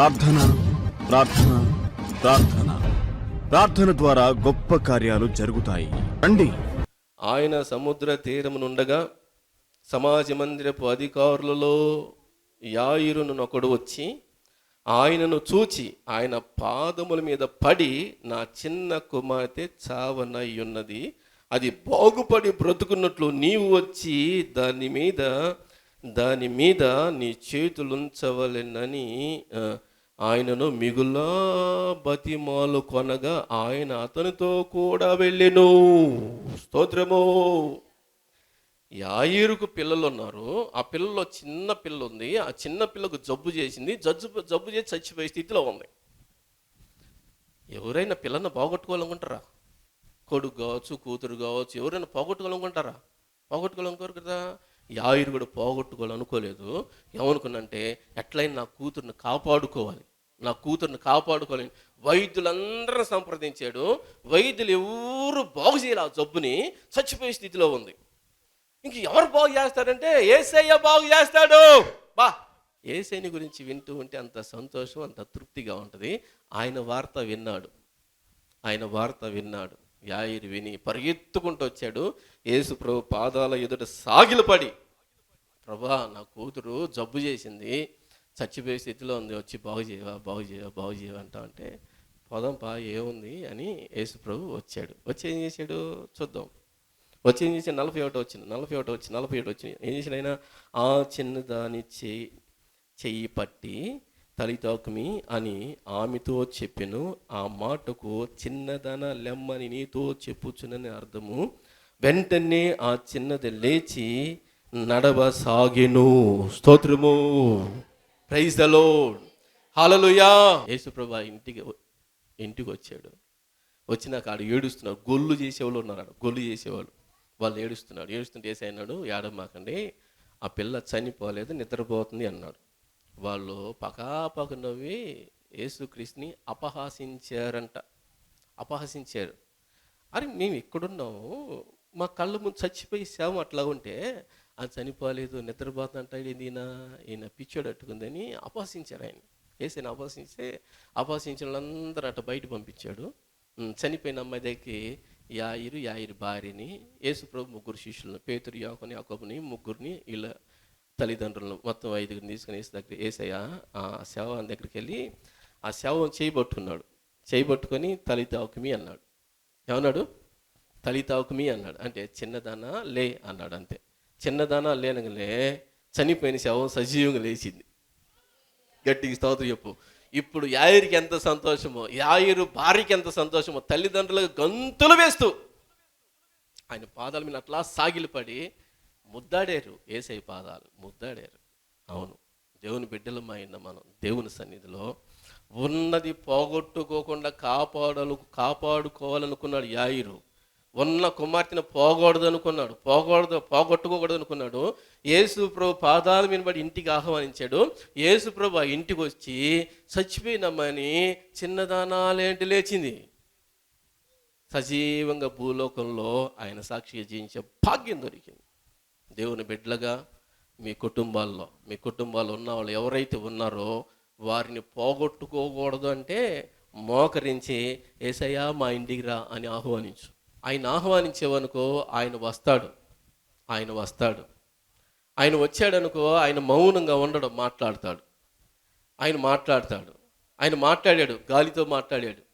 ప్రార్థన ప్రార్థన ప్రార్థన. ప్రార్థన ద్వారా గొప్ప కార్యాలు జరుగుతాయి. రండి. ఆయన సముద్ర తీరమునుండగా సమాజ మందిరపు అధికారులలో యాయురును ఒకడు వచ్చి ఆయనను చూచి ఆయన పాదముల మీద పడి నా చిన్న కుమార్తె చావనయ్యున్నది. అది బాగుపడి బ్రతుకున్నట్లు నీవు వచ్చి దాని మీద దాని మీద నీ చేతులుంచవలెనని ఆయనను మిగులా బతిమాలు కొనగా ఆయన అతనితో కూడా వెళ్ళెను. స్తోత్రము. యాయిరుకు పిల్లలు ఉన్నారు ఆ పిల్లలో చిన్న పిల్ల ఉంది ఆ చిన్న పిల్లకు జబ్బు చేసింది. జబ్బు జబ్బు చేసి చచ్చిపోయే స్థితిలో ఉంది. ఎవరైనా పిల్లను పోగొట్టుకోవాలనుకుంటారా? కొడుకు కావచ్చు కూతురు కావచ్చు ఎవరైనా పోగొట్టుకోవాలనుకుంటారా? పోగొట్టుకోవాలనుకోరు కదా. యాయిరు కూడా పోగొట్టుకోవాలనుకోలేదు. ఏమనుకున్నంటే ఎట్లయినా నా కూతుర్ని కాపాడుకోవాలి. నా కూతుర్ని కాపాడుకోవాలి వైద్యులందరిని సంప్రదించాడు. వైద్యులు ఎవరు బాగు చేయాలి ఆ జబ్బుని? చచ్చిపోయే స్థితిలో ఉంది. ఇంక ఎవరు బాగు చేస్తారంటే ఏసయ్య బాగు చేస్తాడు. బా! ఏసైని గురించి వింటూ ఉంటే అంత సంతోషం అంత తృప్తిగా ఉంటుంది. ఆయన వార్త విన్నాడు. ఆయన వార్త విన్నాడు. యాయిరు విని పరిగెత్తుకుంటూ వచ్చాడు. యేసు ప్రభు పాదాల ఎదుట సాగిలపడి ప్రభా నా కూతురు జబ్బు చేసింది. చచ్చిపోయే స్థితిలో ఉంది. వచ్చి బాగు చేయవా బాగు చేయవా బాగు చేయవా అంటా అంటే పోదాంపా ఏముంది? అని యేసు ప్రభు వచ్చాడు. వచ్చి ఏం చేశాడు? చూద్దాం. వచ్చి ఏం చేశాడు? నలభై ఒకటి వచ్చింది నలభై ఒకటి వచ్చి నలభై ఒకటి వచ్చింది ఏం చేశాడు ఆయన? ఆ చిన్నదాని చెయ్యి చెయ్యి పట్టి తలితాకుమి అని ఆమెతో చెప్పెను. ఆ మాటకు చిన్నదన లెమ్మని నీతో చెప్పుచునని అర్థము. వెంటనే ఆ చిన్నది లేచి నడవసాగెను. స్తోత్రము. ప్రైజ్ ద లోడ్ హల్లెలూయా ఇంటికి ఇంటికి వచ్చాడు. వచ్చినాక ఆడు ఏడుస్తున్నాడు. గొల్లు చేసేవాళ్ళు ఉన్నారు ఆడ గొల్లు చేసేవాళ్ళు. వాళ్ళు ఏడుస్తున్నాడు. ఏడుస్తుంటే ఏసై అన్నాడు ఏడమాకండి ఆ పిల్ల చనిపోలేదు నిద్రపోతుంది అన్నాడు. వాళ్ళు పకాపక నవ్వి యేసుక్రీస్ని అపహాసించారంట. అపహసించారు. అరే మేము ఇక్కడున్నాము మా కళ్ళ ముందు చచ్చిపోయి శవం అట్లా ఉంటే అది చనిపోలేదు నిద్రపోతుంటాడు ఈయన? ఈయన పిచ్చోడు అట్టుకుందని అపహసించారు ఆయన. వేసిన అపహసించే అపహసించిన వాళ్ళందరూ అట్ట బయట పంపించాడు. చనిపోయిన అమ్మాయి దగ్గరికి యాయిరు యాయిరు భార్యని యేసుప్రభు ముగ్గురు శిష్యులను పేతురు యాకొని యాకోబుని ముగ్గురిని ఇలా తల్లిదండ్రులను మొత్తం ఐదుగురిని తీసుకుని వేసి దగ్గర ఏసయ్య ఆ శవం దగ్గరికి వెళ్ళి ఆ శవం చేయబట్టుకున్నాడు. చేయబట్టుకొని తలితాకుమి అన్నాడు. ఏమన్నాడు? తలితాకుమి అన్నాడు. అంటే చిన్నదానా లే అన్నాడు అంతే. చిన్నదానా లేనగలే చనిపోయిన శవం సజీవంగా లేచింది. గట్టికి స్తోత్రం చెప్పు. ఇప్పుడు యాయిరికి ఎంత సంతోషమో యాయిరు భార్యకి ఎంత సంతోషమో తల్లిదండ్రులకు గంతులు వేస్తూ ఆయన పాదాల మీద అట్లా సాగిలపడి ముద్దాడారు. ఏసై పాదాలు ముద్దాడారు. అవును. దేవుని బిడ్డలమైన మనం దేవుని సన్నిధిలో ఉన్నది పోగొట్టుకోకుండా కాపాడలు కాపాడుకోవాలనుకున్నాడు యాయిరు. ఉన్న కుమార్తెను పోకూడదు అనుకున్నాడు పోకూడదు పోగొట్టుకోకూడదు అనుకున్నాడు యేసు ప్రభు పాదాల మీద పడి ఇంటికి ఆహ్వానించాడు. యేసు ప్రభు ఆ ఇంటికి వచ్చి చచ్చిపోయినమ్మని చిన్నదానాలేంటి లేచింది? సజీవంగా భూలోకంలో ఆయన సాక్షిగా జీవించే భాగ్యం దొరికింది. దేవుని బిడ్డలుగా మీ కుటుంబాల్లో మీ కుటుంబాల్లో ఉన్న వాళ్ళు ఎవరైతే ఉన్నారో వారిని పోగొట్టుకోకూడదు అంటే మోకరించి ఏసయ్యా మా ఇంటికి రా అని ఆహ్వానించు. ఆయన ఆహ్వానించేవనుకో ఆయన వస్తాడు. ఆయన వస్తాడు. ఆయన వచ్చాడనుకో ఆయన మౌనంగా ఉండడం మాట్లాడతాడు. ఆయన మాట్లాడతాడు. ఆయన మాట్లాడాడు గాలితో మాట్లాడాడు.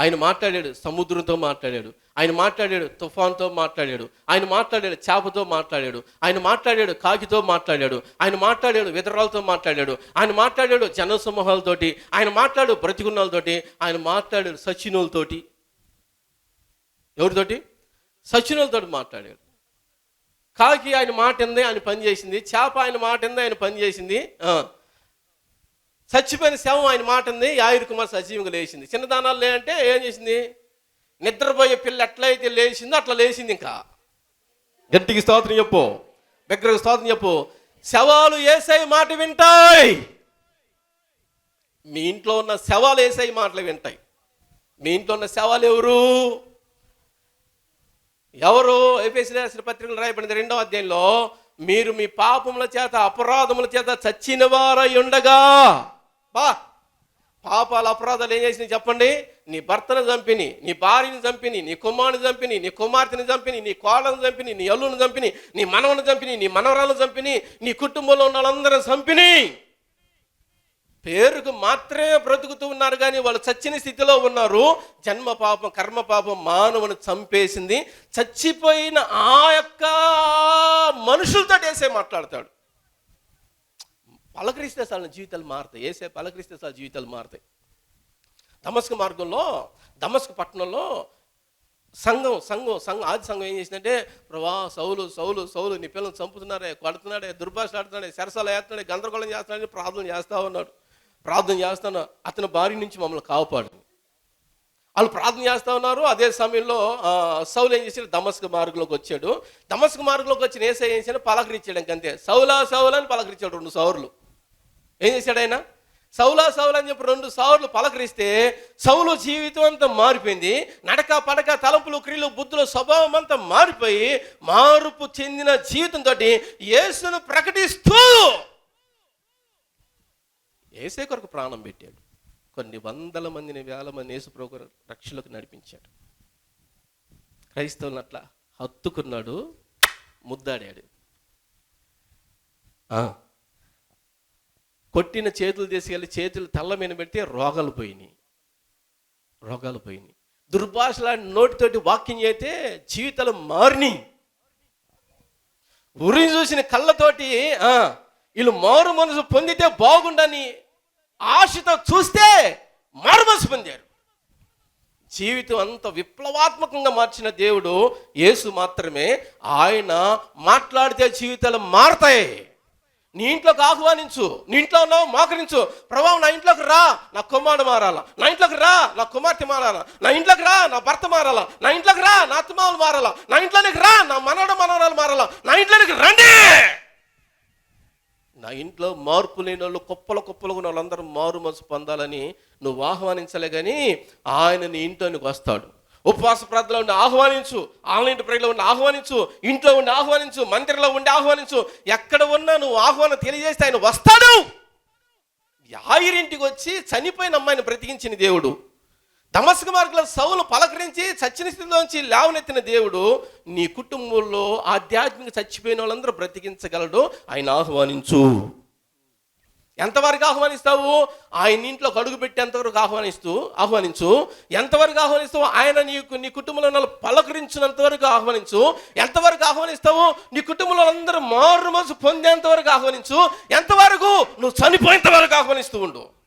ఆయన మాట్లాడాడు సముద్రంతో మాట్లాడాడు ఆయన మాట్లాడాడు తుఫాన్తో మాట్లాడాడు ఆయన మాట్లాడాడు చేపతో మాట్లాడాడు ఆయన మాట్లాడాడు కాకితో మాట్లాడాడు ఆయన మాట్లాడాడు విధరాలతో మాట్లాడాడు ఆయన మాట్లాడాడు జనసమూహాలతోటి ఆయన మాట్లాడు బ్రతికున్నలతోటి ఆయన మాట్లాడాడు సచినులతోటి ఎవరితోటి? సచినులతోటి మాట్లాడాడు. కాకి ఆయన మాట ఎందే ఆయన పని చేసింది చేప ఆయన మాట ఎందే ఆయన పని చేసింది? ఆ. చచ్చిపోయిన శవం ఆయన మాట ఉంది కుమార్ సజీవంగా లేచింది. చిన్నదానాలు లేదంటే ఏం చేసింది? నిద్రపోయే పిల్ల ఎట్లయితే లేచిందో అట్లా లేచింది ఇంకా. గట్టికి స్తోత్రం చెప్పు. దగ్గరకు స్తోత్రం చెప్పు. శవాలు ఏసై మాట వింటాయి. మీ ఇంట్లో ఉన్న శవాలు ఏసై మాటలు వింటాయి. మీ ఇంట్లో ఉన్న శవాలు ఎవరు? ఎవరు? ఏపీసీ రాసిన పత్రికలు రాయబడింది రెండో అధ్యాయంలో మీరు మీ పాపముల చేత అపరాధముల చేత చచ్చిన వారై ఉండగా బా పాపాల అపరాధాలు ఏం చేసినాయి చెప్పండి? నీ భర్తను చంపిని నీ భార్యని చంపిని నీ కుమారుని చంపిని నీ కుమార్తెని చంపిని నీ కోళ్ళను చంపిని నీ అల్లుని చంపిని నీ మనవని చంపిని నీ మనవరాలను చంపిని నీ కుటుంబంలో ఉన్న వాళ్ళందరూ చంపిని. పేరుకు మాత్రమే బ్రతుకుతూ ఉన్నారు కానీ వాళ్ళు చచ్చిన స్థితిలో ఉన్నారు. జన్మ పాపం కర్మ పాపం మానవుని చంపేసింది. చచ్చిపోయిన ఆ యొక్క మనుషులతో వేసే మాట్లాడతాడు. పలకరిస్తే చాలు జీవితాలు మారుతాయి. ఏసే పలకరిస్తే జీవితాలు మారుతాయి. దమస్క మార్గంలో దమస్క పట్టణంలో సంఘం సంఘం సంఘం ఆది సంఘం ఏం చేసిందంటే ప్రభా సౌలు సౌలు సౌలు నీ పిల్లలు చంపుతున్నాడే కొడుతున్నాడే దుర్భాష ఆడుతున్నాడే సరసాలు వేస్తున్నాడే గందరగోళం చేస్తున్నాడే ప్రార్థన చేస్తా ఉన్నాడు. ప్రార్థన చేస్తాను అతని భార్య నుంచి మమ్మల్ని కాపాడు. వాళ్ళు ప్రార్థన చేస్తా ఉన్నారు. అదే సమయంలో సౌలు ఏం చేశాడు? దమస్క మార్గంలోకి వచ్చాడు. దమస్క మార్గంలోకి వచ్చిన ఏసై ఏం చేశాడు? పలకరించాడు ఇంకంతే సౌలా సౌలా అని పలకరించాడు రెండు సౌర్లు. ఏం చేశాడు ఆయన? సౌలా సౌలు అని చెప్పి రెండు సార్లు పలకరిస్తే సౌలు జీవితం అంతా మారిపోయింది. నడక పడక తలంపులు క్రియలు బుద్ధుల స్వభావం అంతా మారిపోయి మార్పు చెందిన జీవితంతో యేసును ప్రకటిస్తూ ఏసే కొరకు ప్రాణం పెట్టాడు. కొన్ని వందల మందిని వేల మంది యేసు ప్రభు రక్షలకు నడిపించాడు. క్రైస్తవులను అట్లా హత్తుకున్నాడు ముద్దాడాడు. ఆ. కొట్టిన చేతులు తీసుకెళ్ళి చేతులు తల్ల మీద పెడితే రోగాలు పోయినాయి. రోగాలు పోయినాయి. దుర్భాషలాంటి నోటితోటి వాక్యం చేస్తే జీవితాలు మారినాయి. ఉరిని చూసిన కళ్ళతోటి వీళ్ళు మారు మనసు పొందితే బాగుండని ఆశతో చూస్తే మారు మనసు పొందారు. జీవితం అంత విప్లవాత్మకంగా మార్చిన దేవుడు యేసు మాత్రమే. ఆయన మాట్లాడితే జీవితాలు మారతాయి. నీ ఇంట్లోకి ఆహ్వానించు నీ ఇంట్లో ఉన్నావు మోకరించు. ప్రభావం నా ఇంట్లోకి రా నా కుమారుడు మారాలా? నా ఇంట్లోకి రా నా కుమార్తె మారాలా? నా ఇంట్లోకి రా నా భర్త మారాలా? నా ఇంట్లోకి రా నా అత్తమావులు మారాలా? నా ఇంట్లోనికి రా నా మనవడు మనవరాలు మారాలా? నా ఇంట్లోనికి రండి! నా ఇంట్లో మార్పు లేని వాళ్ళు కుప్పల కుప్పలు ఉన్న వాళ్ళందరూ మారు మనసు పొందాలని నువ్వు ఆహ్వానించలే కానీ ఆయన నీ ఇంట్లోనికి వస్తాడు. ఉపవాస ప్రార్థనలో ఉండి ఆహ్వానించు ఆన్లైన్ ప్రేయలో ఉండి ఆహ్వానించు ఇంట్లో ఉండి ఆహ్వానించు మందిరంలో ఉండి ఆహ్వానించు. ఎక్కడ ఉన్నా నువ్వు ఆహ్వానం తెలియజేస్తే ఆయన వస్తాడు. యాయిరింటికి వచ్చి చనిపోయిన అమ్మాయిని బ్రతికించిన దేవుడు. దమస్క మార్గంలో సౌలు పలకరించి చచ్చిన స్థితిలోంచి లేవనెత్తిన దేవుడు నీ కుటుంబంలో ఆధ్యాత్మిక చచ్చిపోయిన వాళ్ళందరూ బ్రతికించగలడు. ఆయన ఆహ్వానించు. ఎంతవరకు ఆహ్వానిస్తావు? ఆయన ఇంట్లో అడుగు పెట్టేంతవరకు ఆహ్వానిస్తూ ఆహ్వానించు. ఎంతవరకు ఆహ్వానిస్తావు ఆయన నీకు నీ కుటుంబంలో పలకరించినంత వరకు ఆహ్వానించు. ఎంతవరకు ఆహ్వానిస్తావు నీ కుటుంబంలో అందరూ మారు మనసు పొందేంత వరకు ఆహ్వానించు. ఎంతవరకు? నువ్వు చనిపోయేంత వరకు ఆహ్వానిస్తూ ఉండు.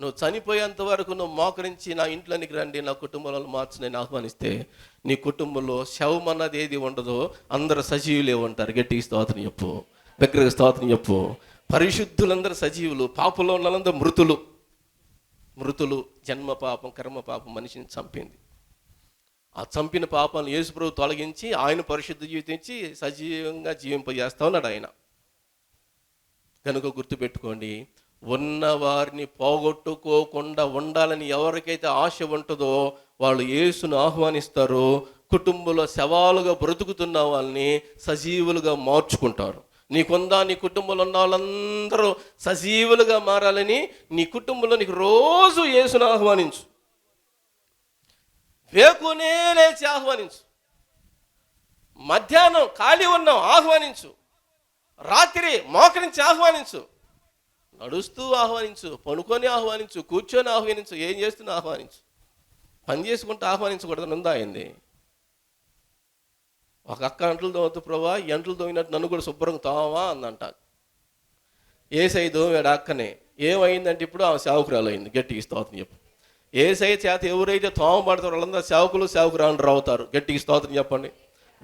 నువ్వు చనిపోయేంత వరకు నువ్వు మోకరించి నా ఇంట్లోనికి రండి నా కుటుంబంలో మార్చి నేను ఆహ్వానిస్తే నీ కుటుంబంలో శవం అన్నది ఏది ఉండదో అందరూ సజీవులే ఉంటారు. గట్టికి స్తోత్రం చెప్పు. దగ్గరకు స్తోత్రం చెప్పు. పరిశుద్ధులందరూ సజీవులు పాపంలో ఉన్న వాళ్ళందరూ మృతులు. మృతులు జన్మ పాపం కర్మ పాపం మనిషిని చంపింది. ఆ చంపిన పాపాలను యేసుప్రభు తొలగించి ఆయన పరిశుద్ధ జీవితం ఇచ్చి సజీవంగా జీవింపజేస్తా ఉన్నాడు ఆయన. కనుక గుర్తుపెట్టుకోండి ఉన్న వారిని పోగొట్టుకోకుండా ఉండాలని ఎవరికైతే ఆశ ఉంటుందో వాళ్ళు యేసును ఆహ్వానిస్తారు. కుటుంబంలో శవాలుగా బ్రతుకుతున్న వాళ్ళని సజీవులుగా మార్చుకుంటారు. నీకుందా నీ కుటుంబంలో ఉన్న వాళ్ళందరూ సజీవులుగా మారాలని నీ కుటుంబంలో నీకు రోజు యేసును ఆహ్వానించు. వేకునే లేచి ఆహ్వానించు. మధ్యాహ్నం ఖాళీ ఉన్నాం ఆహ్వానించు. రాత్రి మోకరించి ఆహ్వానించు. నడుస్తూ ఆహ్వానించు పనుకొని ఆహ్వానించు కూర్చొని ఆహ్వానించు ఏం చేస్తున్నా ఆహ్వానించు. పని చేసుకుంటూ ఆహ్వానించకూడదు ఉందా అయింది ఒక అక్క అంట్లు తోమతు ప్రభా ఎంట్రలు తోమినట్టు నన్ను కూడా శుభ్రంగా తోమవా? అందంట ఏసై తోమాడు అక్కనే. ఏమైందంటే ఇప్పుడు ఆమె సేవకురాలు అయింది గట్టికి స్తోత్రం చెప్పు. ఏసై చేత ఎవరైతే తోమబడతారో వాళ్ళందరూ సేవకులు సేవకురాలు అవుతారు. గట్టికి స్తోత్రం చెప్పండి.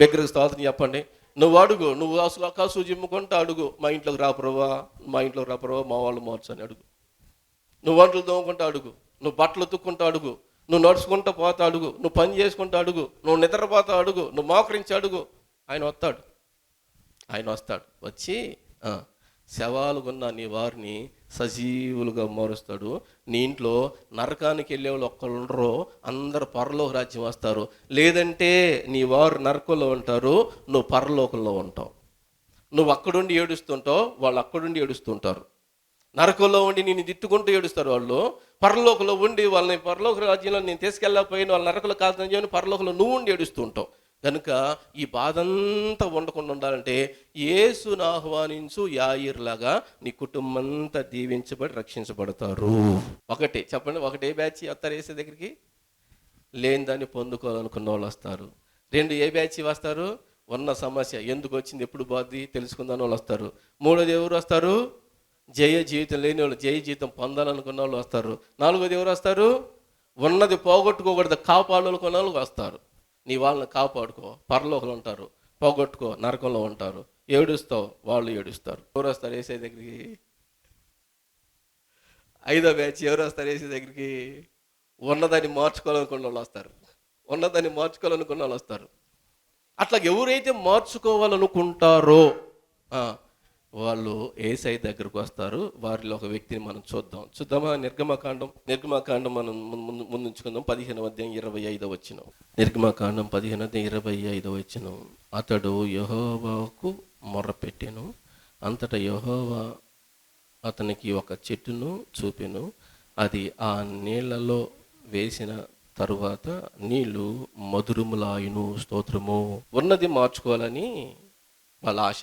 దగ్గరకు స్తోత్రం చెప్పండి. నువ్వు అడుగు. నువ్వు అసలు కసు జిమ్ముకుంటూ అడుగు. మా ఇంట్లోకి రా ప్రభా. మా ఇంట్లోకి రా ప్రభా. మా వాళ్ళు మార్చని అడుగు. నువ్వు వంటలు తోముకుంటా అడుగు. నువ్వు బట్టలు ఉతుక్కుంటూ అడుగు. నువ్వు నడుచుకుంటూ పోతా అడుగు నువ్వు పని చేసుకుంటూ అడుగు నువ్వు నిద్రపోతా అడుగు నువ్వు మోకరించి అడుగు. ఆయన వస్తాడు. ఆయన వస్తాడు. వచ్చి శవాలుగున్న నీ వారిని సజీవులుగా మారుస్తాడు. నీ ఇంట్లో నరకానికి వెళ్ళే వాళ్ళు ఒక్కళ్ళు ఉండరు. అందరు పరలోక రాజ్యం వస్తారు. లేదంటే నీ వారు నరకంలో ఉంటారు. నువ్వు పరలోకంలో ఉంటావు. నువ్వు అక్కడుండి ఏడుస్తుంటావు. వాళ్ళు అక్కడుండి ఏడుస్తుంటారు. నరకంలో ఉండి నేను తిట్టుకుంటూ ఏడుస్తారు వాళ్ళు. పరలోకంలో ఉండి వాళ్ళని పరలోక రాజ్యంలో నేను తీసుకెళ్ళకపోయిన వాళ్ళ నరకలు కాదని చెప్పి పరలోకంలో నువ్వు ఉండి ఏడుస్తూ ఉంటావు. కనుక ఈ బాధ అంతా ఉండకుండా ఉండాలంటే ఏసును ఆహ్వానించు యాయిర్లాగా నీ కుటుంబం అంతా దీవించబడి రక్షించబడతారు. ఒకటి చెప్పండి ఒకటే బ్యాచ్ వస్తారు వేసే దగ్గరికి? లేని దాన్ని పొందుకోవాలనుకున్న వాళ్ళు వస్తారు. రెండు ఏ బ్యాచ్ వస్తారు? ఉన్న సమస్య ఎందుకు వచ్చింది ఎప్పుడు బాధి తెలుసుకుందాని వాళ్ళు వస్తారు. మూడోది ఎవరు వస్తారు? జయ జీవితం లేని వాళ్ళు జయ జీవితం పొందాలనుకున్న వాళ్ళు వస్తారు. నాలుగోది ఎవరు వస్తారు? ఉన్నది పోగొట్టుకోకూడదు కాపాడాలనుకున్న వాళ్ళు వస్తారు. నీ వాళ్ళని కాపాడుకో పరలోకలు ఉంటారు. పోగొట్టుకో నరకంలో ఉంటారు. ఏడుస్తావు వాళ్ళు ఏడుస్తారు. ఎవరు వస్తారు వేసే దగ్గరికి? ఐదో బ్యాచ్ ఎవరు వస్తారు వేసే దగ్గరికి? ఉన్నదాన్ని మార్చుకోవాలనుకున్న వాళ్ళు వస్తారు. ఉన్నదాన్ని మార్చుకోవాలనుకున్న వాళ్ళు వస్తారు. అట్లా ఎవరైతే మార్చుకోవాలనుకుంటారో వాళ్ళు ఏసై దగ్గరకు వస్తారు. వారిలో ఒక వ్యక్తిని మనం చూద్దాం. చూద్దామా? నిర్గమకాండం నిర్గమకాండం మనం ముందు- ముందుంచుకుందాం పదిహేను అధ్యాయం ఇరవై ఐదో వచ్చిన నిర్గమకాండం పదిహేను అధ్యాయం ఇరవై ఐదో వచ్చిన అతడు యహోవాకు మొర్రపెట్టెను. అంతటా యహోవా అతనికి ఒక చెట్టును చూపెను. అది ఆ నీళ్ళలో వేసిన తరువాత నీళ్ళు మధురములాయును. స్తోత్రము. ఉన్నది మార్చుకోవాలని వాళ్ళ ఆశ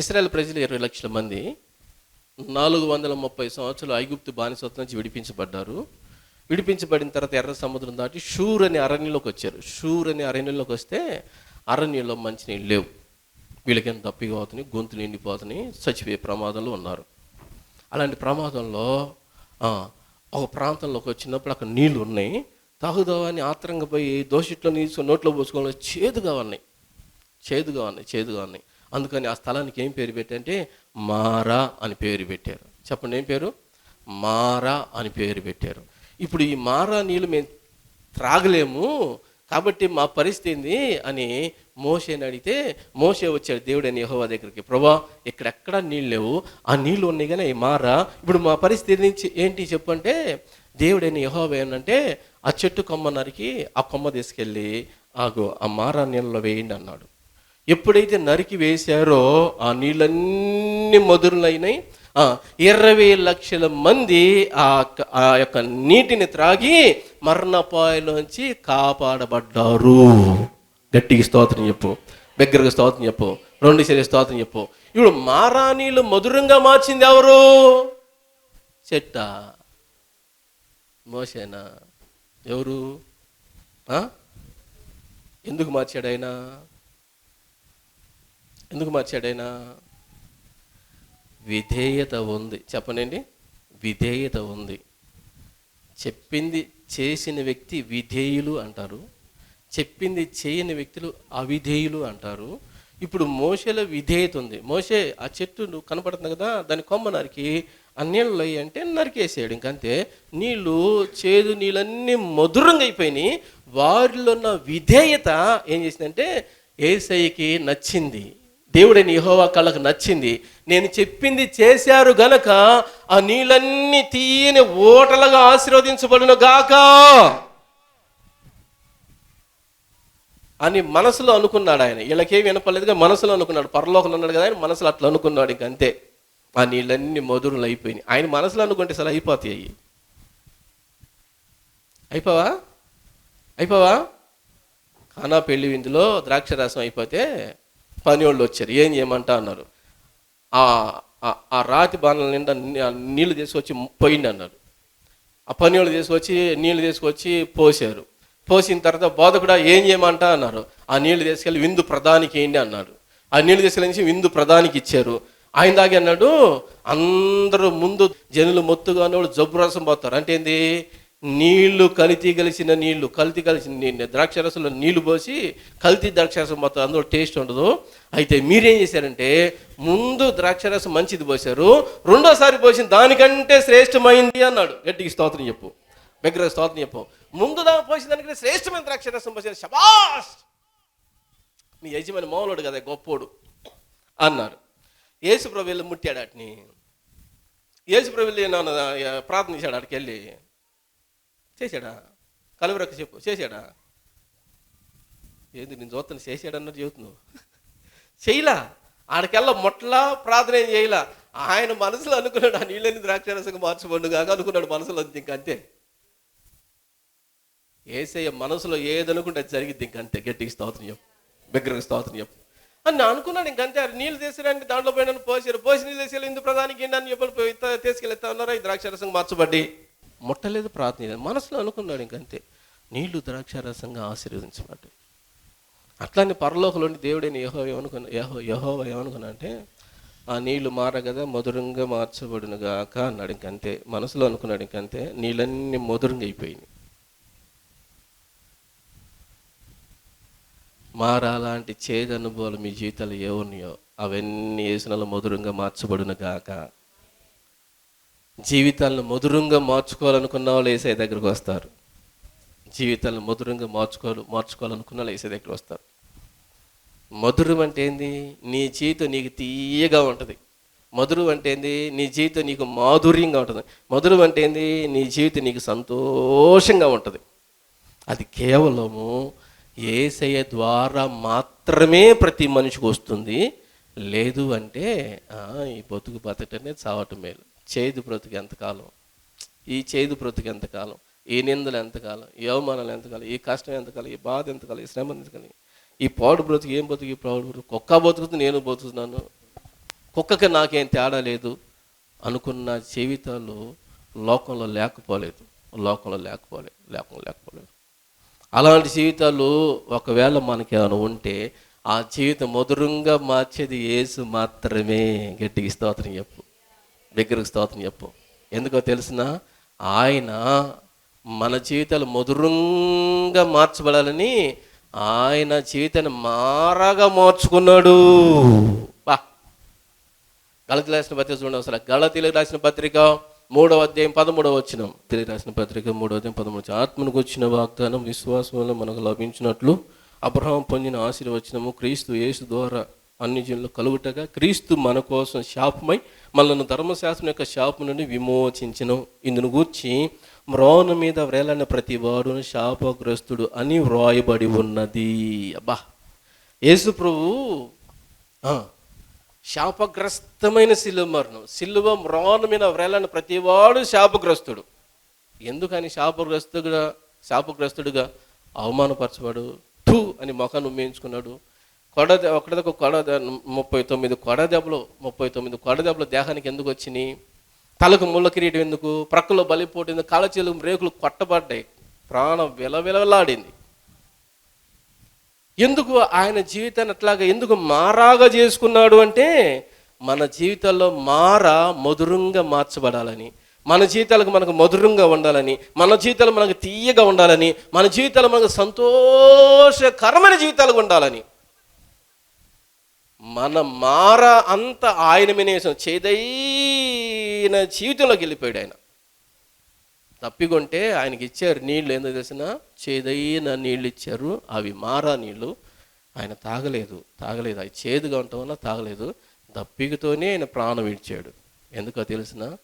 ఇస్రాయల్ ప్రజలు ఇరవై లక్షల మంది నాలుగు వందల ముప్పై సంవత్సరాలు ఐగుప్తు బానిసత్వం నుంచి విడిపించబడ్డారు. విడిపించబడిన తర్వాత ఎర్ర సముద్రం దాటి షూర్ అనే అరణ్యంలోకి వచ్చారు. షూర్ అనే అరణ్యంలోకి వస్తే అరణ్యంలో మంచినీళ్ళు లేవు. వీళ్ళకేం తప్పిగా అవుతున్నాయి? గొంతు నిండిపోతున్నాయి. చచ్చిపోయే ప్రమాదంలో ఉన్నారు. అలాంటి ప్రమాదంలో ఒక ప్రాంతంలోకి వచ్చినప్పుడు అక్కడ నీళ్ళు ఉన్నాయి. తాగుదామని ఆత్రంగా పోయి దోషిట్లో నీళ్ళు నోట్లో పోసుకోవడం చేదుగా ఉన్నాయి. చేదుగా ఉన్నాయి చేదుగా ఉన్నాయి. అందుకని ఆ స్థలానికి ఏం పేరు పెట్టంటే మారా అని పేరు పెట్టారు. చెప్పండి ఏం పేరు? మారా అని పేరు పెట్టారు. ఇప్పుడు ఈ మారా నీళ్ళు మేము త్రాగలేము కాబట్టి మా పరిస్థితి ఏంది అని మోసేని అడిగితే మోసే వచ్చాడు దేవుడని యహోవా దగ్గరికి ప్రభా ఇక్కడెక్కడ నీళ్ళు లేవు? ఆ నీళ్ళు ఉన్నాయి కానీ మారా. ఇప్పుడు మా పరిస్థితి నుంచి ఏంటి చెప్పంటే దేవుడని యహోవ ఏంటంటే ఆ చెట్టు కొమ్మ నరికి ఆ కొమ్మ తీసుకెళ్ళి ఆగు ఆ మారా నీళ్ళలో వేయండి అన్నాడు. ఎప్పుడైతే నరికి వేశారో ఆ నీళ్ళన్నీ మధురులైనాయి ఇరవై లక్షల మంది ఆ యొక్క- ఆ యొక్క నీటిని త్రాగి మరణపాయలోంచి కాపాడబడ్డారు. గట్టికి స్తోత్రం చెప్పు దగ్గరగా స్తోత్రం చెప్పు రెండు సరి స్తోత్రం చెప్పు. ఇప్పుడు మారా నీళ్ళు మధురంగా మార్చింది ఎవరు? చెట్ట. మోసేనా? ఎవరు? ఎందుకు మార్చాడు ఆయన? ఎందుకు మార్చాడైనా విధేయత ఉంది. చెప్పనండి విధేయత ఉంది. చెప్పింది చేసిన వ్యక్తి విధేయులు అంటారు. చెప్పింది చేయని వ్యక్తులు అవిధేయులు అంటారు. ఇప్పుడు మోసలో విధేయత ఉంది. మోసే ఆ చెట్టు కనపడుతుంది కదా దాని కొమ్మ నరికి ఆ నీళ్ళు అయ్యి అంటే నరికేసాడు. ఇంకంతే. నీళ్ళు చేదు నీళ్ళన్నీ మధురంగా అయిపోయినాయి. వారిలో ఉన్న విధేయత ఏం చేసిందంటే ఏసైకి నచ్చింది. దేవుడని యెహోవా కళ్ళకు నచ్చింది. నేను చెప్పింది చేశారు గనక ఆ నీళ్ళన్నీ తీయని ఓటలుగా ఆశీర్వదించబడిన గాక. అని మనసులో అనుకున్నాడు ఆయన. వీళ్ళకేం కానీ మనసులో అనుకున్నాడు. పరలోకంలో ఉన్నాడు కదా ఆయన. మనసులో అట్లా అనుకున్నాడు ఇంక అంతే. ఆ నీళ్ళన్నీ మధురులు అయిపోయినాయి. ఆయన మనసులో అనుకుంటే అసలు అయిపోతాయి అయిపోవా? అయిపోవా? కానా పెళ్ళి విందులో ద్రాక్ష రసం అయిపోతే పని వాళ్ళు వచ్చారు. ఏం చేయమంటా అన్నారు. ఆ రాతి బాణల నిండా నీళ్ళు నీళ్ళు తీసుకొచ్చి పోయింది అన్నారు. ఆ పని వాళ్ళు తీసుకొచ్చి నీళ్ళు తీసుకొచ్చి పోసారు పోసిన తర్వాత బోధకుడు ఏం చేయమంటా అన్నారు. ఆ నీళ్ళు తీసుకెళ్ళి విందు ప్రధానికి ఏంటి అన్నారు. ఆ నీళ్ళు తీసుకెళ్ళి విందు ప్రధానికి ఇచ్చారు. ఆయన దాగి అన్నాడు అందరూ ముందు జనులు మొత్తుగా ఉన్నవాళ్ళు జబ్బు రసం పోతారు. అంటే ఏంది? నీళ్ళు కల్తీ కలిసిన నీళ్ళు కల్తీ కలిసిన నీళ్ళు ద్రాక్షరసంలో నీళ్ళు పోసి కల్తీ ద్రాక్షరసం మొత్తం అందులో టేస్ట్ ఉండదు. అయితే మీరేం చేశారంటే ముందు ద్రాక్షరసం మంచిది పోశారు రెండోసారి పోసిన దానికంటే శ్రేష్టమైంది అన్నాడు. గట్టికి స్తోత్రం చెప్పు. దగ్గర స్తోత్రం చెప్పు. ముందు దా పోసిన దానికంటే శ్రేష్టమైన ద్రాక్షరసం పోసారు శబాష్! మీ యజమాని మౌలుడు కదా గొప్పోడు. అన్నారు. యేసుప్రభు వెళ్ళి ముట్టాడు వాటిని యేసుప్రభు వెళ్ళి నన్ను ప్రార్థన చేశాడు అక్కడికి వెళ్ళి? చేశాడా? కలువరకు చెప్పు చేశాడా? ఏంది నేను చూస్తాను చేశాడు చెబుతున్నావు. చేయలా? ఆడికెళ్ళ మొట్టలా ప్రార్థన ఏం చేయలా? ఆయన మనసులో అనుకున్నాడు ఆ నీళ్ళని ద్రాక్షరసంగా మార్చబడు కాక అనుకున్నాడు మనసులో అంతే ఇంకంతే ఏసయ్య మనసులో ఏదనుకుంటే అది జరిగిద్ది ఇంకంతే గట్టికి స్తోత్రం బిగ్గరకి బిగ్గరగా స్తోత్రం అని నేను అనుకున్నాడు ఇంకంతే నీళ్ళు తీసుకురండి దాంట్లో పోయిన పోసారు. పోసి నీళ్ళు తీసుకెళ్ళి ఇందు ప్రధానికి ఏంటని చెప్పి పోయి తీసుకెళ్తా ఉన్నారా ఈ ద్రాక్షరసంగా మార్చబడ్డి ముట్టలేదు ప్రార్థన చేయలేదు. మనసులో అనుకున్నాడు ఇంకంతే. నీళ్ళు ద్రాక్షారసంగా ఆశీర్వదించబడ్డాయి. అట్లానే పరలోకలోని దేవుడైన యహో ఏమనుకున్నా యహో యహో ఏమనుకున్నా అంటే ఆ నీళ్ళు మారగదా మధురంగా మార్చబడును గాక అన్నాడు ఇంకంతే. మనసులో అనుకున్నాడు ఇంకంతే. నీళ్ళన్నీ మధురంగా అయిపోయినాయి. మారాలాంటి చేదు అనుభవాలు మీ జీవితాలు ఏ ఉన్నాయో అవన్నీ వేసినలో మధురంగా మార్చబడును గాక. జీవితాలను మధురంగా మార్చుకోవాలనుకున్న వాళ్ళు ఏసఐ దగ్గరకు వస్తారు. జీవితాలను మధురంగా మార్చుకోవాలి మార్చుకోవాలనుకున్న వాళ్ళు ఏసఐ దగ్గరకు వస్తారు. మధురం అంటే ఏంది? నీ జీవితం నీకు తీయగా ఉంటుంది. మధురం అంటే ఏంది? నీ జీవితం నీకు మాధుర్యంగా ఉంటుంది. మధురం అంటే ఏంది? నీ జీవితం నీకు సంతోషంగా ఉంటుంది. అది కేవలము ఏసయ ద్వారా మాత్రమే ప్రతి మనిషికి వస్తుంది. లేదు అంటే ఈ బతుకు బతకటమే చావటం మేలు. చేదు బ్రతుకు ఎంతకాలం ఈ చేదు బ్రతుకు ఎంతకాలం ఈ నిందలు ఎంతకాలం ఈ అవమానాలు ఎంతకాలం ఈ కష్టం ఎంతకాలం ఈ బాధ ఎంతకాలం ఈ శ్రమ ఎంతకాలం ఈ పాడు బ్రతుకు ఏం బ్రతుకు? ఈ పాడు బ్రతుకు? కుక్క బ్రతుకుతూ నేను బ్రతుకుతున్నాను కుక్కకి నాకేం తేడా లేదు అనుకున్న జీవితాలు లోకంలో లేకపోలేదు. లోకంలో లేకపోలేదు లోకంలో లేకపోలేదు. అలాంటి జీవితాలు ఒకవేళ మనకి ఏమైనా ఉంటే ఆ జీవితం మధురంగా మార్చేది ఏసు మాత్రమే. గట్టికి స్తోత్రం చెప్పు. దగ్గరకు స్తోత్రం చెప్పు. ఎందుకో తెలిసిన ఆయన మన జీవితాలు మధురంగా మార్చబడాలని ఆయన జీవితాన్ని మారగా మార్చుకున్నాడు. బా. గళతి రాసిన పత్రిక చూడండి అసలు గళతీలకు రాసిన పత్రిక మూడవ అధ్యాయం పదమూడవ వచ్చిన తిరిగి రాసిన పత్రిక మూడవ అధ్యాయం పదమూడు ఆత్మనికి ఆత్మకు వచ్చిన వాగ్దానం విశ్వాసం వల్ల మనకు లభించినట్లు. అబ్రహం పొందిన ఆశీర్వచనము క్రీస్తు యేసు ద్వారా అన్ని జనులు కలుగుటగా క్రీస్తు మన కోసం శాపమై మనల్ని ధర్మశాస్త్రం యొక్క శాపం నుండి విమోచించను. ఇందును గూర్చి మ్రోన మీద వ్రేలని ప్రతి వాడును శాపగ్రస్తుడు అని వ్రాయబడి ఉన్నది. అబ్బా! యేసు ప్రభు శాపగ్రస్తమైన సిలువ మరణం. సిలువ మ్రోన మీద వ్రేలని ప్రతివాడు శాపగ్రస్తుడు. ఎందుకని శాపగ్రస్తుడుగా శాపగ్రస్తుడుగా అవమానపరచబడు? ఠూ అని మొఖాన్ని ఉమ్మేయించుకున్నాడు. కొడ ఒకటిదొక కొడ ముప్పై తొమ్మిది కొడ దెబ్బలు ముప్పై తొమ్మిది కొడ దెబ్బలు దేహానికి ఎందుకు వచ్చినాయి? తలకు ముళ్ళ కిరీటం ఎందుకు? ప్రక్కలో బలిపోటింది ఎందుకు? కాళ్ళచేలు రేకులు కొట్టబడ్డాయి. ప్రాణం విలవిలలాడింది. ఎందుకు ఆయన జీవితాన్ని అట్లాగా ఎందుకు మారాగా చేసుకున్నాడు అంటే మన జీవితాల్లో మార మధురంగా మార్చబడాలని మన జీవితాలకు మనకు మధురంగా ఉండాలని మన జీవితాలు మనకు తీయగా ఉండాలని మన జీవితాలు మనకు సంతోషకరమైన జీవితాలు ఉండాలని మన మార అంత ఆయన వినేసం చేదైన జీవితంలోకి వెళ్ళిపోయాడు ఆయన. తప్పికొంటే ఆయనకి ఇచ్చారు నీళ్ళు ఏందో తెలిసిన? చేదైన నీళ్ళు ఇచ్చారు. అవి మారా నీళ్ళు. ఆయన తాగలేదు తాగలేదు. అవి చేదుగా ఉండటం వల్ల తాగలేదు. దప్పికతోనే ఆయన ప్రాణం ఇచ్చాడు ఎందుకో తెలిసిన?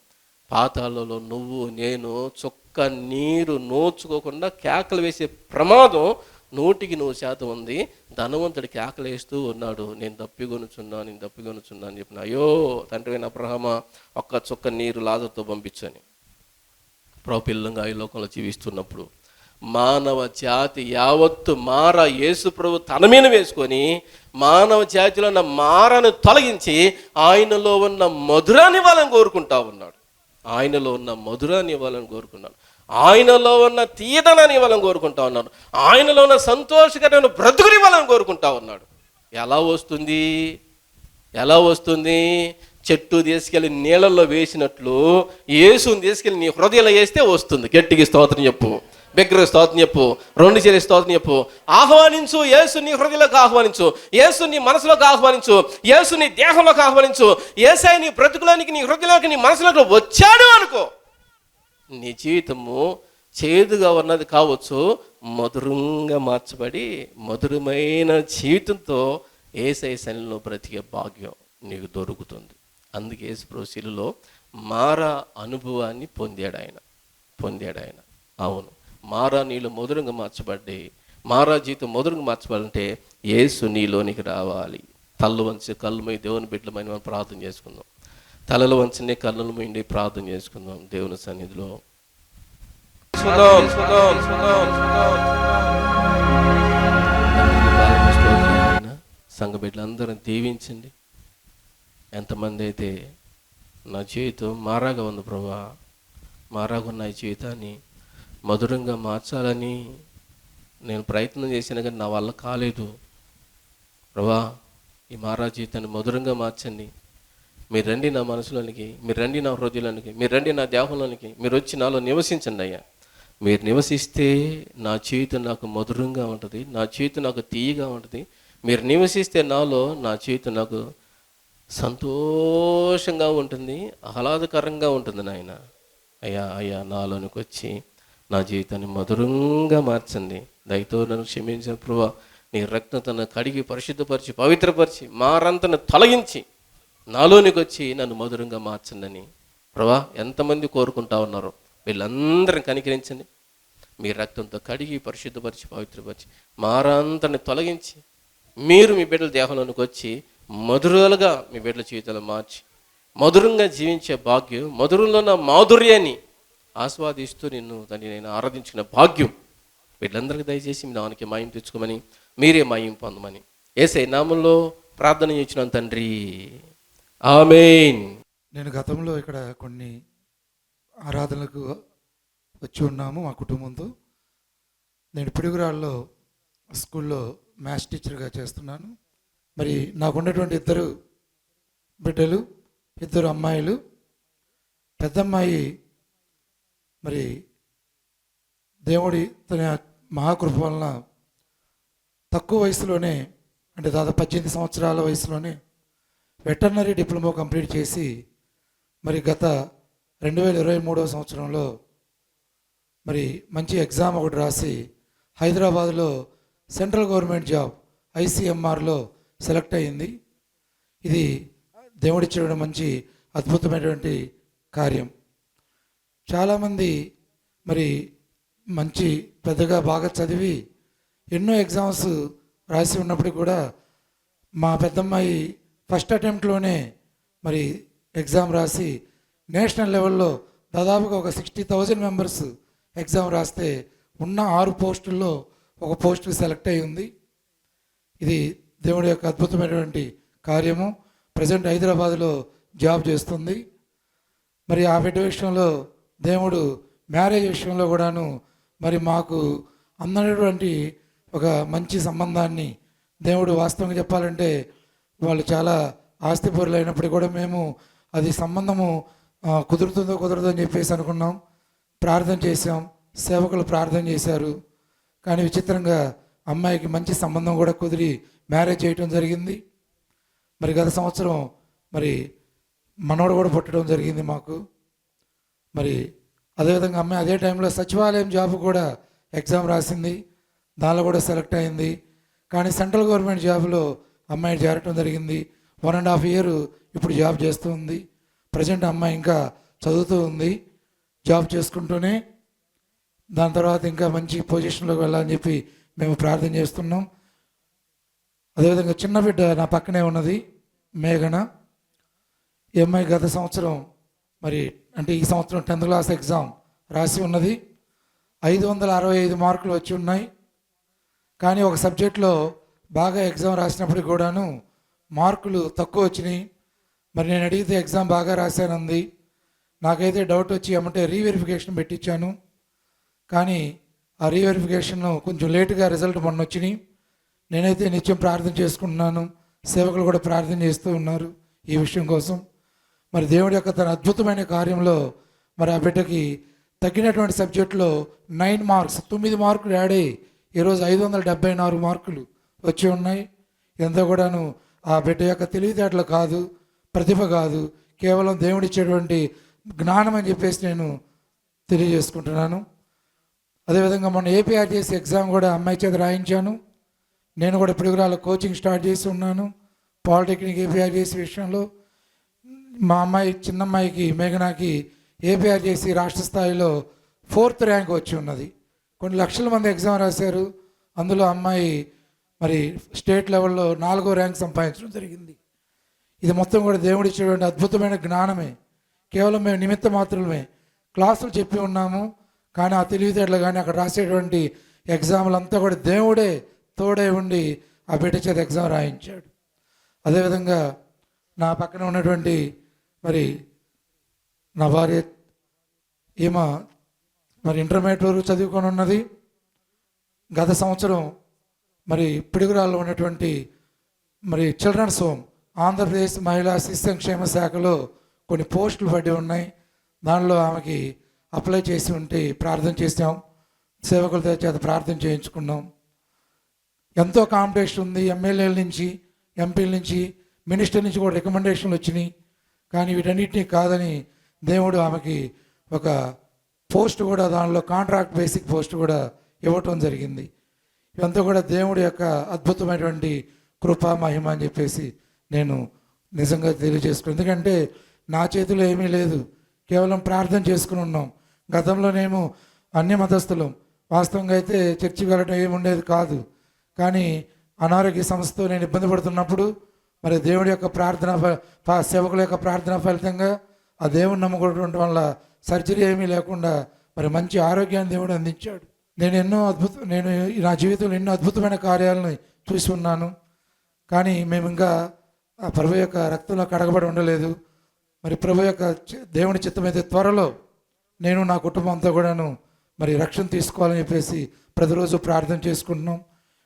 పాతాలలో నువ్వు నేను చొక్క నీరు నోచుకోకుండా కేకలు వేసే ప్రమాదం నూటికి నూరు శాతం ఉంది. ధనవంతుడికి ఆకలేస్తూ ఉన్నాడు. నేను దప్పిగొనుచున్నా నేను దప్పిగొనుచున్నా అని చెప్పిన అయ్యో తండ్రి అబ్రహమ ఒక్క చుక్క నీరు లాజర్తో పంపించని. ప్రౌపిల్లంగా ఈ లోకంలో జీవిస్తున్నప్పుడు మానవ జాతి యావత్తు మార యేసు ప్రభు తన మీద వేసుకొని మానవ జాతిలో ఉన్న మారను తొలగించి ఆయనలో ఉన్న మధురాన్ని ఇవ్వాలని కోరుకుంటా ఉన్నాడు. ఆయనలో ఉన్న మధురాన్ని ఇవ్వాలని కోరుకున్నాడు. ఆయనలో ఉన్న తీయదనాన్ని ఇవ్వాలని కోరుకుంటా ఉన్నాడు ఆయనలో ఉన్న సంతోషకరమైన బ్రతుకుని ఇవ్వాలని కోరుకుంటా ఉన్నాడు. ఎలా వస్తుంది? ఎలా వస్తుంది? చెట్టు తీసుకెళ్ళి నీళ్ళల్లో వేసినట్లు యేసుని తీసుకెళ్ళి నీ హృదయంలో వేస్తే వస్తుంది. గట్టికి స్తోత్రం చెప్పు. బిగ్గర స్తోత్రం చెప్పు. రెండు చేరి స్తోత్రం చెప్పు. ఆహ్వానించు. యేసు నీ హృదయంలోకి ఆహ్వానించు. యేసు నీ మనసులోకి ఆహ్వానించు. యేసు నీ దేహంలోకి ఆహ్వానించు. ఏసై నీ బ్రతుకులోనికి నీ హృదయంలోకి నీ మనసులోకి వచ్చాడు అనుకో. నీ జీవితము చేదుగా ఉన్నది కావచ్చు మధురంగా మార్చబడి మధురమైన జీవితంతో ఏసై శనిలో బ్రతికే భాగ్యం నీకు దొరుకుతుంది. అందుకే యేసుప్రభుశిలులో మారా అనుభవాన్ని పొందాడు ఆయన పొందాడు ఆయన. అవును మారా నీళ్ళు మధురంగా మార్చబడ్డాయి మారా జీవితం మధురంగా మార్చబడాలంటే యేసు నీలోనికి రావాలి. తల్లు వంచి కళ్ళు మై దేవుని బిడ్డలమని మనం ప్రార్థన చేసుకుందాం. తలలు వంచండి కళ్ళను మూయండి ప్రార్థన చేసుకుందాం దేవుని సన్నిధిలో. సంఘ బిడ్డలందరం దీవించండి. ఎంతమంది అయితే నా జీవితం మారాగా ఉంది ప్రభా మారాగా ఉన్న ఈ జీవితాన్ని మధురంగా మార్చాలని నేను ప్రయత్నం చేసిన కానీ నా వల్ల కాలేదు. ప్రభా ఈ మారా జీవితాన్ని మధురంగా మార్చండి. మీరు రండి నా మనసులోనికి మీరు రండి నా హృదయలోనికి మీరు రండి నా దేహంలోనికి మీరు వచ్చి నాలో నివసించండి అయ్యా. మీరు నివసిస్తే నా జీవితం నాకు మధురంగా ఉంటుంది నా జీవితం నాకు తీయగా ఉంటుంది. మీరు నివసిస్తే నాలో నా జీవితం నాకు సంతోషంగా ఉంటుంది ఆహ్లాదకరంగా ఉంటుంది నాయన. అయ్యా అయ్యా నాలోనికి వచ్చి నా జీవితాన్ని మధురంగా మార్చండి. దయతో నన్ను క్షమించిన ప్రభా. నీ రక్తతను కడిగి పరిశుద్ధపరిచి పవిత్రపరిచి మారంతను తొలగించి నాలోనికి వచ్చి నన్ను మధురంగా మార్చండి ప్రభా ఎంతమంది కోరుకుంటా ఉన్నారో వీళ్ళందరిని కనికరించండి. మీ రక్తంతో కడిగి పరిశుద్ధపరిచి పవిత్రపరిచి మారాంతని తొలగించి మీరు మీ బిడ్డల దేహంలోనికి వచ్చి మధురాలుగా మీ బిడ్డల జీవితాలు మార్చి మధురంగా జీవించే భాగ్యం మధురంలో నా మాధుర్యాన్ని ఆస్వాదిస్తూ నిన్ను దాన్ని నేను ఆరాధించిన భాగ్యం వీళ్ళందరికీ దయచేసి మీ నాన్నకి మాయం తెచ్చుకోమని మీరే మాయం పొందమని. ఏసై నామంలో ప్రార్థన చేసిన తండ్రి. ఆమెన్. నేను గతంలో ఇక్కడ కొన్ని ఆరాధనలకు వచ్చి ఉన్నాము మా కుటుంబంతో. నేను పిడుగురాళ్ళలో స్కూల్లో మ్యాథ్స్ టీచర్గా చేస్తున్నాను. మరి నాకున్నటువంటి ఇద్దరు బిడ్డలు ఇద్దరు అమ్మాయిలు పెద్దమ్మాయి మరి దేవుడి తన మహాకృప వలన తక్కువ వయసులోనే అంటే దాదాపు పద్దెనిమిది సంవత్సరాల వయసులోనే వెటర్నరీ డిప్లొమా కంప్లీట్ చేసి మరి గత రెండు వేల ఇరవై మూడవ సంవత్సరంలో మరి మంచి ఎగ్జామ్ ఒకటి రాసి హైదరాబాద్లో సెంట్రల్ గవర్నమెంట్ జాబ్ ఐసీఎంఆర్లో సెలెక్ట్ అయింది. ఇది దేవుడిచ్చిన మంచి అద్భుతమైనటువంటి కార్యం. చాలామంది మరి మంచి పెద్దగా బాగా చదివి ఎన్నో ఎగ్జామ్స్ రాసి ఉన్నప్పటికీ కూడా మా పెద్దమ్మాయి ఫస్ట్ అటెంప్ట్లోనే మరి ఎగ్జామ్ రాసి నేషనల్ లెవెల్లో దాదాపుగా ఒక సిక్స్టీ థౌజండ్ మెంబర్స్ ఎగ్జామ్ రాస్తే ఉన్న ఆరు పోస్టుల్లో ఒక పోస్టుకి సెలెక్ట్ అయి ఉంది. ఇది దేవుడి యొక్క అద్భుతమైనటువంటి కార్యము. ప్రజెంట్ హైదరాబాద్లో జాబ్ చేస్తుంది. మరి ఆ బిడ్డ విషయంలో దేవుడు మ్యారేజ్ విషయంలో కూడాను మరి మాకు అందనటువంటి ఒక మంచి సంబంధాన్ని దేవుడు వాస్తవంగా చెప్పాలంటే వాళ్ళు చాలా ఆస్తిపరులు అయినప్పుడు కూడా మేము అది సంబంధము కుదురుతుందో కుదరదో అని చెప్పేసి అనుకున్నాం. ప్రార్థన చేశాం. సేవకులు ప్రార్థన చేశారు. కానీ విచిత్రంగా అమ్మాయికి మంచి సంబంధం కూడా కుదిరి మ్యారేజ్ చేయటం జరిగింది. మరి గత సంవత్సరం మరి మనోడు కూడా పుట్టడం జరిగింది మాకు. మరి అదేవిధంగా అమ్మాయి అదే టైంలో సచివాలయం జాబ్ కూడా ఎగ్జామ్ రాసింది. దానిలో కూడా సెలెక్ట్ అయింది. కానీ సెంట్రల్ గవర్నమెంట్ జాబ్లో అమ్మాయి చేరటం జరిగింది. వన్ అండ్ హాఫ్ ఇయర్ ఇప్పుడు జాబ్ చేస్తూ ఉంది. ప్రజెంట్ అమ్మాయి ఇంకా చదువుతూ ఉంది. జాబ్ చేసుకుంటూనే దాని తర్వాత ఇంకా మంచి పొజిషన్లోకి వెళ్ళాలని చెప్పి మేము ప్రార్థన చేస్తున్నాం. అదేవిధంగా చిన్న బిడ్డ నా పక్కనే ఉన్నది మేఘన. ఈ అమ్మాయి గత సంవత్సరం మరి అంటే ఈ సంవత్సరం టెన్త్ క్లాస్ ఎగ్జామ్ రాసి ఉన్నది. ఐదు వందల అరవై ఐదు మార్కులు వచ్చి ఉన్నాయి. కానీ ఒక సబ్జెక్ట్లో బాగా ఎగ్జామ్ రాసినప్పుడు కూడాను మార్కులు తక్కువ వచ్చినాయి. మరి నేను అడిగితే ఎగ్జామ్ బాగా రాశానంది. నాకైతే డౌట్ వచ్చి ఏమంటే రీవెరిఫికేషన్ పెట్టించాను. కానీ ఆ రీవెరిఫికేషన్ కొంచెం లేటుగా రిజల్ట్ మొన్న వచ్చినాయి. నేనైతే నిత్యం ప్రార్థన చేసుకుంటున్నాను. సేవకులు కూడా ప్రార్థన చేస్తూ ఉన్నారు ఈ విషయం కోసం. మరి దేవుడి యొక్క తన అద్భుతమైన కార్యంలో మరి ఆ బిడ్డకి తగ్గినటువంటి సబ్జెక్టులో నైన్ మార్క్స్ తొమ్మిది మార్కులు యాడ్ అయ్యి ఈరోజు ఐదు వందల డెబ్బై నాలుగు మార్కులు. వచ్చి ఉన్నాయి. ఎంతో కూడాను ఆ బిడ్డ యొక్క తెలివితేటలు కాదు ప్రతిభ కాదు. కేవలం దేవుడిచ్చేటువంటి జ్ఞానం అని చెప్పేసి నేను తెలియజేసుకుంటున్నాను. అదేవిధంగా మొన్న ఏపీఆర్టీఎస్ ఎగ్జామ్ కూడా అమ్మాయి చేత రాయించాను. నేను కూడా పిడుగురాల కోచింగ్ స్టార్ట్ చేసి ఉన్నాను. పాలిటెక్నిక్ ఏపీఆర్టీఎస్ విషయంలో మా అమ్మాయి చిన్నమ్మాయికి మేఘనాకి ఏపీఆర్టీసీ రాష్ట్ర స్థాయిలో ఫోర్త్ ర్యాంక్ వచ్చి ఉన్నది. కొన్ని లక్షల మంది ఎగ్జామ్ రాశారు. అందులో అమ్మాయి మరి స్టేట్ లెవెల్లో నాలుగో ర్యాంక్ సంపాదించడం జరిగింది. ఇది మొత్తం కూడా దేవుడు ఇచ్చేటువంటి అద్భుతమైన జ్ఞానమే. కేవలం మేము నిమిత్త మాత్రమే క్లాసులు చెప్పి ఉన్నాము. కానీ ఆ తెలివితేటలు కానీ అక్కడ రాసేటువంటి ఎగ్జామ్లు అంతా కూడా దేవుడే తోడే ఉండి ఆ బిడ్డ చేత ఎగ్జామ్ రాయించాడు. అదేవిధంగా నా పక్కన ఉన్నటువంటి మరి నా భార్య ఈమె మరి ఇంటర్మీడియట్ వరకు చదువుకొని ఉన్నది. గత సంవత్సరం మరి పిడుగురాల్లో ఉన్నటువంటి మరి చిల్డ్రన్స్ హోమ్ ఆంధ్రప్రదేశ్ మహిళా శిశు సంక్షేమ శాఖలో కొన్ని పోస్టులు పడి ఉన్నాయి. దానిలో ఆమెకి అప్లై చేసి ఉంటే ప్రార్థన చేసాం సేవకులతో చేత ప్రార్థన చేయించుకున్నాం. ఎంతో కాంపిటీషన్ ఉంది. ఎమ్మెల్యేల నుంచి ఎంపీల నుంచి మినిస్టర్ నుంచి కూడా రికమెండేషన్లు వచ్చినాయి. కానీ వీటన్నిటినీ కాదని దేవుడు ఆమెకి ఒక పోస్ట్ కూడా దానిలో కాంట్రాక్ట్ బేసిక్ పోస్ట్ కూడా ఇవ్వటం జరిగింది. ఇవంతా కూడా దేవుడి యొక్క అద్భుతమైనటువంటి కృప మహిమ అని చెప్పేసి నేను నిజంగా తెలియజేసుకున్నాను. ఎందుకంటే నా చేతిలో ఏమీ లేదు. కేవలం ప్రార్థన చేసుకుని ఉన్నాం. గతంలోనేమో అన్య మతస్థులం. వాస్తవంగా అయితే చర్చి వెళ్ళడం ఏముండేది కాదు. కానీ అనారోగ్య సమస్యతో నేను ఇబ్బంది పడుతున్నప్పుడు మరి దేవుడి యొక్క ప్రార్థన ఫ- సేవకుల యొక్క ప్రార్థన ఫలితంగా ఆ దేవుని నమ్ముకోవడం వల్ల సర్జరీ ఏమీ లేకుండా మరి మంచి ఆరోగ్యాన్ని దేవుడు అందించాడు. నేను ఎన్నో అద్భుత నేను నా జీవితంలో ఎన్నో అద్భుతమైన కార్యాలను చూసి ఉన్నాను. కానీ మేము ఇంకా ఆ ప్రభు యొక్క రక్తంలో కడగబడి ఉండలేదు. మరి ప్రభు యొక్క దేవుని చిత్తమైతే త్వరలో నేను నా కుటుంబం అంతా కూడాను మరి రక్షణ తీసుకోవాలని చెప్పేసి ప్రతిరోజు ప్రార్థన చేసుకుంటున్నాం.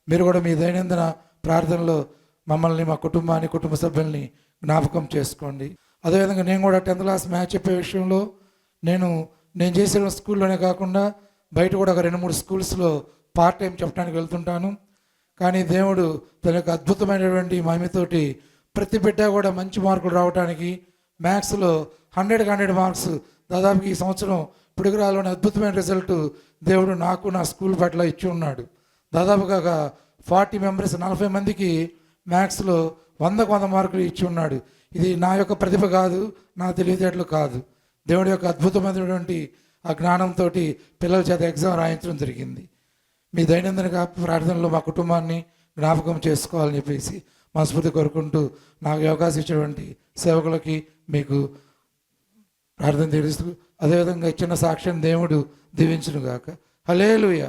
మీరు కూడా మీ దైనందిన ప్రార్థనలో మమ్మల్ని మా కుటుంబాన్ని కుటుంబ సభ్యుల్ని జ్ఞాపకం చేసుకోండి. అదేవిధంగా నేను కూడా టెన్త్ క్లాస్ మ్యాచ్ చెప్పే విషయంలో నేను నేను చేసిన స్కూల్లోనే కాకుండా బయట కూడా ఒక రెండు మూడు స్కూల్స్లో పార్ట్ టైం చెప్పడానికి వెళ్తుంటాను. కానీ దేవుడు తన యొక్క అద్భుతమైనటువంటి మహిమతోటి ప్రతి బిడ్డ కూడా మంచి మార్కులు రావడానికి మ్యాథ్స్లో హండ్రెడ్కి హండ్రెడ్ మార్క్స్ దాదాపు ఈ సంవత్సరం పిడుగురాలోని అద్భుతమైన రిజల్ట్ దేవుడు నాకు నా స్కూల్ పట్ల ఇచ్చి ఉన్నాడు. దాదాపుగా ఫార్టీ మెంబర్స్ నలభై మందికి మ్యాథ్స్లో వందకు వంద మార్కులు ఇచ్చి ఉన్నాడు. ఇది నా యొక్క ప్రతిభ కాదు నా తెలివితేటలు కాదు. దేవుడి యొక్క అద్భుతమైనటువంటి ఆ జ్ఞానంతో పిల్లల చేత ఎగ్జామ్ రాయించడం జరిగింది. మీ దైనందిన ప్రార్థనలో మా కుటుంబాన్ని జ్ఞాపకం చేసుకోవాలని చెప్పేసి మనస్ఫూర్తి కోరుకుంటూ నాకు అవకాశం ఇచ్చినటువంటి సేవకులకి మీకు ప్రార్థన తెలుస్తూ అదేవిధంగా ఇచ్చిన సాక్ష్యం దేవుడు దీవించును గాక హలేలుయ